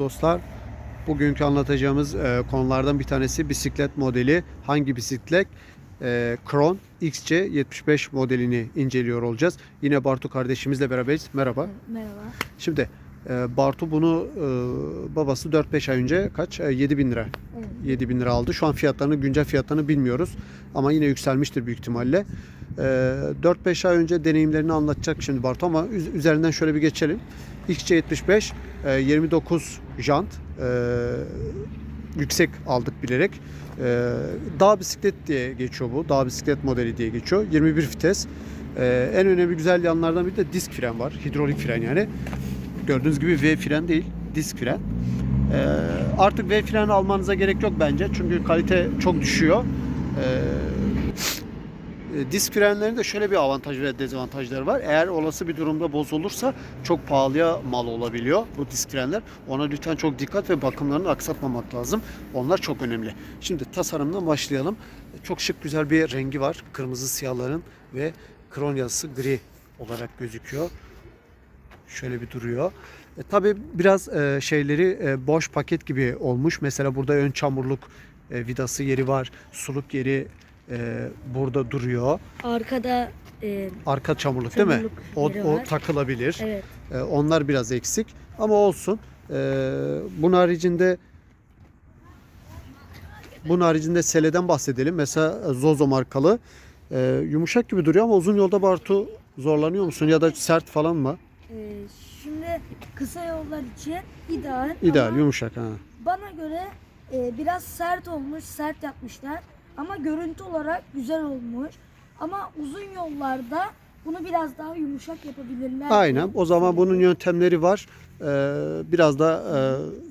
dostlar. Bugünkü anlatacağımız e, konulardan bir tanesi bisiklet modeli. Hangi bisiklet? E, Kron XC75 modelini inceliyor olacağız. Yine Bartu kardeşimizle beraberiz. Merhaba. Merhaba. Şimdi e, Bartu bunu e, babası 4-5 ay önce kaç? E, 7 bin lira. Evet. 7 bin lira aldı. Şu an fiyatlarını, güncel fiyatlarını bilmiyoruz. Ama yine yükselmiştir büyük ihtimalle. Ee, 4-5 ay önce deneyimlerini anlatacak şimdi Bartu ama üz- üzerinden şöyle bir geçelim. XC75 e, 29 jant e, yüksek aldık bilerek. E, dağ bisiklet diye geçiyor bu. Dağ bisiklet modeli diye geçiyor. 21 vites. E, en önemli güzel yanlardan biri de disk fren var. Hidrolik fren yani. Gördüğünüz gibi V fren değil, disk fren. Ee, artık V freni almanıza gerek yok bence. Çünkü kalite çok düşüyor. E, disk frenlerinde şöyle bir avantaj ve dezavantajları var. Eğer olası bir durumda bozulursa çok pahalıya mal olabiliyor bu disk frenler. Ona lütfen çok dikkat ve bakımlarını aksatmamak lazım. Onlar çok önemli. Şimdi tasarımdan başlayalım. Çok şık güzel bir rengi var. Kırmızı siyahların ve kron yazısı gri olarak gözüküyor. Şöyle bir duruyor. E, tabii biraz e, şeyleri e, boş paket gibi olmuş. Mesela burada ön çamurluk e, vidası yeri var. Suluk yeri e, burada duruyor. Arkada e, Arka çamurluk, değil mi? Çamurluk O, o takılabilir. evet E, onlar biraz eksik ama olsun. E, bunun haricinde bunun haricinde seleden bahsedelim. Mesela Zozo markalı. E, yumuşak gibi duruyor ama uzun yolda Bartu zorlanıyor musun ya da sert falan mı? e, şimdi kısa yollar için ideal. İdeal, yumuşak ha. Bana göre e, biraz sert olmuş, sert yapmışlar. Ama görüntü olarak güzel olmuş. Ama uzun yollarda bunu biraz daha yumuşak yapabilirler. Aynen. O zaman bunun yöntemleri var. Ee, biraz da e,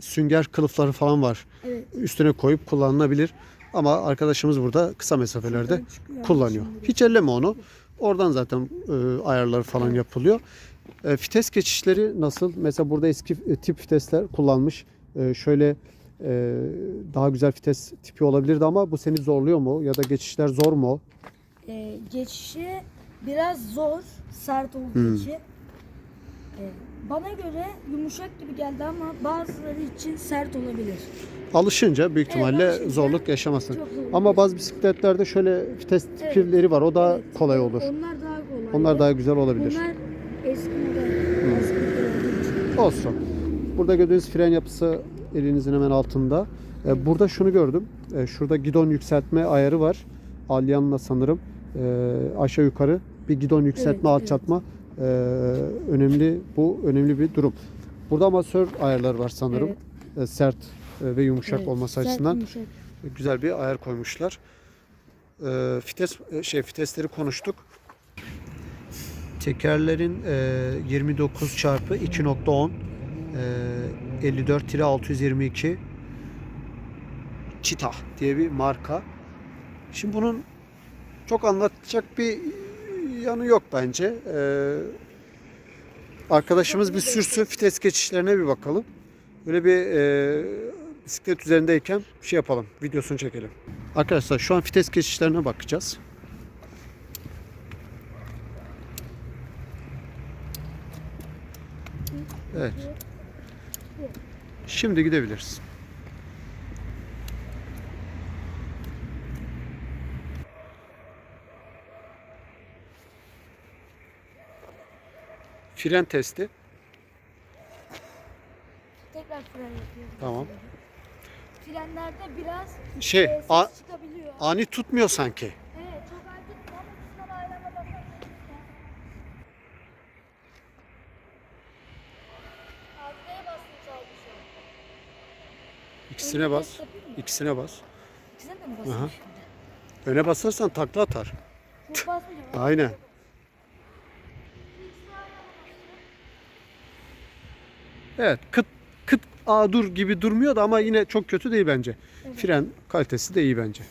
sünger kılıfları falan var. Evet. Üstüne koyup kullanılabilir. Ama arkadaşımız burada kısa mesafelerde çıkıyor kullanıyor. şimdi. Hiç elleme onu. Oradan zaten e, ayarları falan yapılıyor. E, vites geçişleri nasıl? Mesela burada eski e, tip vitesler kullanmış. E, şöyle e, daha güzel vites tipi olabilirdi ama bu seni zorluyor mu? Ya da geçişler zor mu? E, geçişi biraz zor, sert olduğu Hmm. için. E, bana göre yumuşak gibi geldi ama bazıları için sert olabilir. Alışınca büyük ihtimalle alışınca zorluk zor Ama bazı bisikletlerde şöyle vites Evet. tipleri var. O da Evet, kolay olur. Onlar daha kolay. Onlar daha güzel olabilir. Bunlar eski model. İçin. Olsun. Burada gördüğünüz fren yapısı elinizin hemen altında. Ee, burada şunu gördüm. Ee, şurada gidon yükseltme ayarı var. Alyanla sanırım. Ee, aşağı yukarı bir gidon yükseltme Evet, alçaltma ee, önemli. Bu önemli bir durum. Burada amasör ayarları var sanırım. Evet. Ee, sert e, ve yumuşak Evet, olması açısından yumuşak. güzel bir ayar koymuşlar. Ee, vites e, şey vitesleri konuştuk. Tekerlerin e, 29 çarpı 2.10 e, 54 622 Cheetah diye bir marka. Şimdi bunun çok anlatacak bir yanı yok bence. Ee, arkadaşımız bir sürsün vites geçişlerine bir bakalım. Böyle bir e, bisiklet üzerindeyken şey yapalım. Videosunu çekelim. Arkadaşlar şu an vites geçişlerine bakacağız. Evet. Şimdi gidebiliriz. Fren testi. Tekrar fren yapıyorum. Tamam. Frenlerde biraz Şey, e, ses çıkabiliyor. ani tutmuyor sanki. evet çok acil ama tuşlara ayarlama bakarsanız Arkaya bastım çaldı şu an. İkisine bas. İkisine bas. İkisine de mi Aha. basayım şimdi? Öne basarsan takla atar. Basmayacağım. Aynen. Evet, kıt kıt a dur gibi durmuyor da ama yine çok kötü değil bence. Fren kalitesi de iyi bence.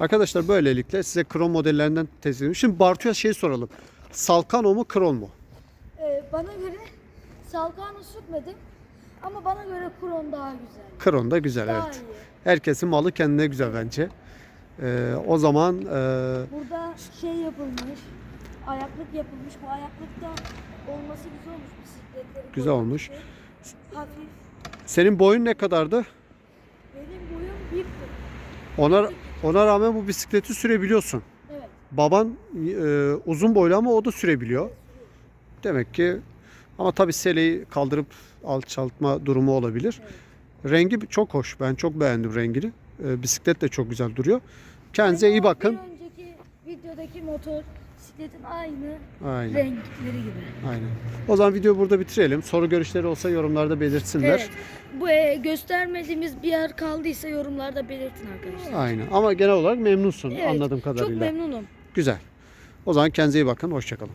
Arkadaşlar böylelikle size krom modellerinden test ediyorum. Şimdi Bartu'ya şey soralım. Salkano mu, kron mu? Ee, bana göre Salkan'ı sürmedim ama bana göre Kron daha güzel. Kron da güzel Daha evet. iyi. Herkesin malı kendine güzel bence. Ee, o zaman e, Burada şey yapılmış, ayaklık yapılmış. Bu ayaklık da olması güzel olmuş bisikletleri. Güzel olmuş. Hafif. Senin boyun ne kadardı? Benim boyum bir. Ona ona rağmen bu bisikleti sürebiliyorsun. Evet. Baban e, uzun boylu ama o da sürebiliyor. Demek ki ama tabii seleyi kaldırıp alçaltma durumu olabilir. Rengi çok hoş. Ben çok beğendim rengini. E, bisiklet de çok güzel duruyor. Kendinize iyi bakın. Bir önceki videodaki motor bisikletin aynı Aynen. renkleri gibi. Aynen. O zaman videoyu burada bitirelim. Soru görüşleri olsa yorumlarda belirtsinler. Evet. Bu e, göstermediğimiz bir yer kaldıysa yorumlarda belirtin arkadaşlar. Aynen. Ama genel olarak memnunsun Evet, anladığım Çok kadarıyla. memnunum. Güzel. O zaman kendinize iyi bakın. Hoşçakalın.